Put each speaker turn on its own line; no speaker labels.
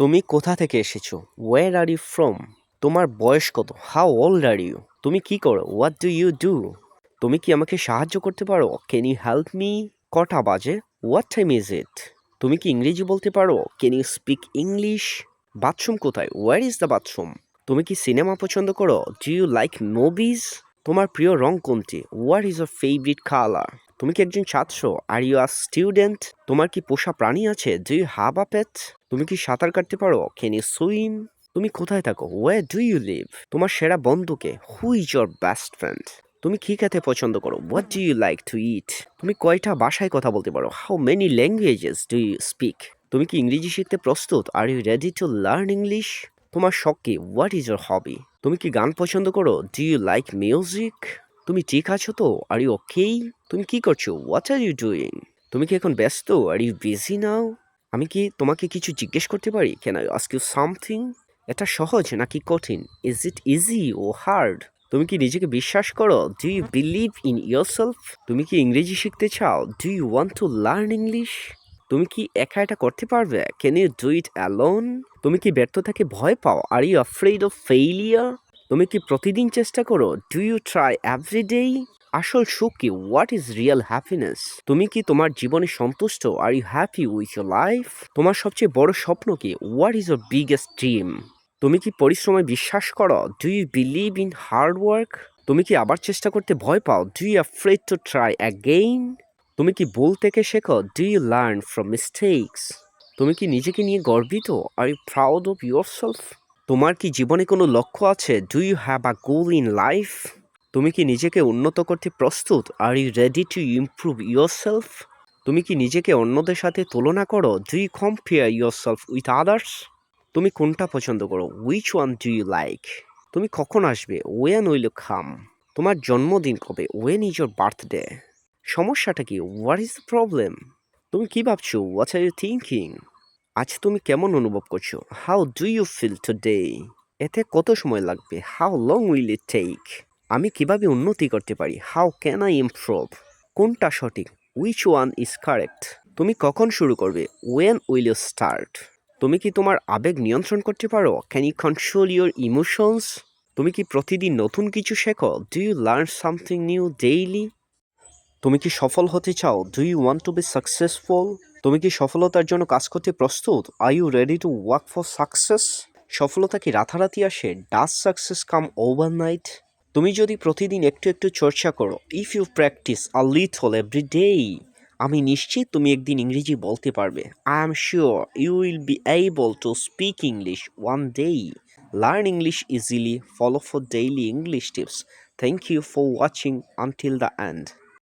তুমি কোথা থেকে এসেছ? ওয়ের আর ইউ ফ্রম তোমার বয়স কত? হাউ ওল্ড আর ইউ তুমি কি করো? হোয়াট ডু ইউ ডু তুমি কি আমাকে সাহায্য করতে পারো? ক্যান ইউ হেল্প মি কটা বাজে? হোয়াট টাইম ইজ ইট তুমি কি ইংরেজি বলতে পারো? Can you speak English bathroom কোথায়? ওয়ার ইজ দ্য বাথরুম তুমি কি সিনেমা পছন্দ করো? ডু ইউ লাইক মুভিজ তোমার প্রিয় রং কোনটি? What is your favourite colour তুমি কি একজন ছাত্র? আর ইউ আর স্টুডেন্ট তোমার কি পোষা প্রাণী আছে? Do you have a pet তুমি কি সাঁতার কাটতে পারো? ক্যান ইউ সুইম তুমি কোথায় থাকো? ওয়ে ডু ইউ লিভ তোমার সেরা বন্ধুকে? Who is your best friend তুমি কি খেতে পছন্দ করো? What do you like to eat তুমি কয়টা ভাষায় কথা বলতে পারো? How many languages do you speak তুমি কি ইংরেজি শিখতে প্রস্তুত? Are you ready to learn English তোমার শখ কি? হোয়াট ইজ ইয়োর হবি তুমি কি গান পছন্দ করো? ডু ইউ লাইক মিউজিক তুমি ঠিক আছো তো? আর ইউ ওকে তুমি কি করছ? হোয়াট আর ইউ ডুইং তুমি কি এখন ব্যস্ত? আর ইউ বিজি নাও আমি কি তোমাকে কিছু জিজ্ঞেস করতে পারি? Can I ask you something এটা সহজ নাকি কঠিন? Is it easy or hard তুমি কি নিজেকে বিশ্বাস করো? Do you believe in yourself তুমি কি ইংরেজি শিখতে চাও? Do you want to learn English তুমি কি একা এটা করতে পারবে? Can you do it alone তুমি কি ব্যর্থতাকে ভয় পাও? Are you afraid of failure তুমি কি প্রতিদিন চেষ্টা করো? Do you try every day আসল সুখ কি? হোয়াট ইজ রিয়েল হ্যাপিনেস তুমি কি তোমার জীবনে সন্তুষ্ট? Are you happy with your life তোমার সবচেয়ে বড় স্বপ্ন কি? What is your biggest dream তুমি কি পরিশ্রমে বিশ্বাস করো? Do you believe in hard work তুমি কি আবার চেষ্টা করতে ভয় পাও? Do you afraid to try again তুমি কি ভুল থেকে শেখো? Do you learn from mistakes তুমি কি নিজেকে নিয়ে গর্বিত? Are you proud of yourself তোমার কি জীবনে কোনো লক্ষ্য আছে? Do you have a goal in life তুমি কি নিজেকে উন্নত করতে প্রস্তুত? Are you ready to improve yourself তুমি কি নিজেকে অন্যদের সাথে তুলনা করো? Do you compare yourself with others তুমি কোনটা পছন্দ করো? Which one do you like তুমি কখন আসবে? ওয়েন উইল খাম তোমার জন্মদিন কবে? ওয়েন ইজ ইউর বার্থডে সমস্যাটা কি? হোয়াট ইজ দ্য প্রবলেম তুমি কী ভাবছ? হোয়াট আর ইউ থিঙ্কিং আজ তুমি কেমন অনুভব করছ? How do you feel today এতে কত সময় লাগবে? How long will it take আমি কীভাবে উন্নতি করতে পারি? হাউ ক্যান আই ইমপ্রুভ কোনটা সঠিক? উইচ ওয়ান ইজ কারেক্ট তুমি কখন শুরু করবে? ওয়েন উইল ইউ স্টার্ট তুমি কি তোমার আবেগ নিয়ন্ত্রণ করতে পারো? Can you control your emotions তুমি কি প্রতিদিন নতুন কিছু শেখো? Do you learn something new daily তুমি কি সফল হতে চাও? Do you want to be successful তুমি কি সফলতার জন্য কাজ করতে প্রস্তুত? Are you ready to work for success সফলতা কি রাতারাতি আসে? Does success come overnight তুমি যদি প্রতিদিন একটু একটু চর্চা করো if you practise a little every day আমি নিশ্চিত তুমি একদিন ইংরেজি বলতে পারবে। I am sure you will be able to speak English one day learn English easily follow for daily English tips thank you for watching until the end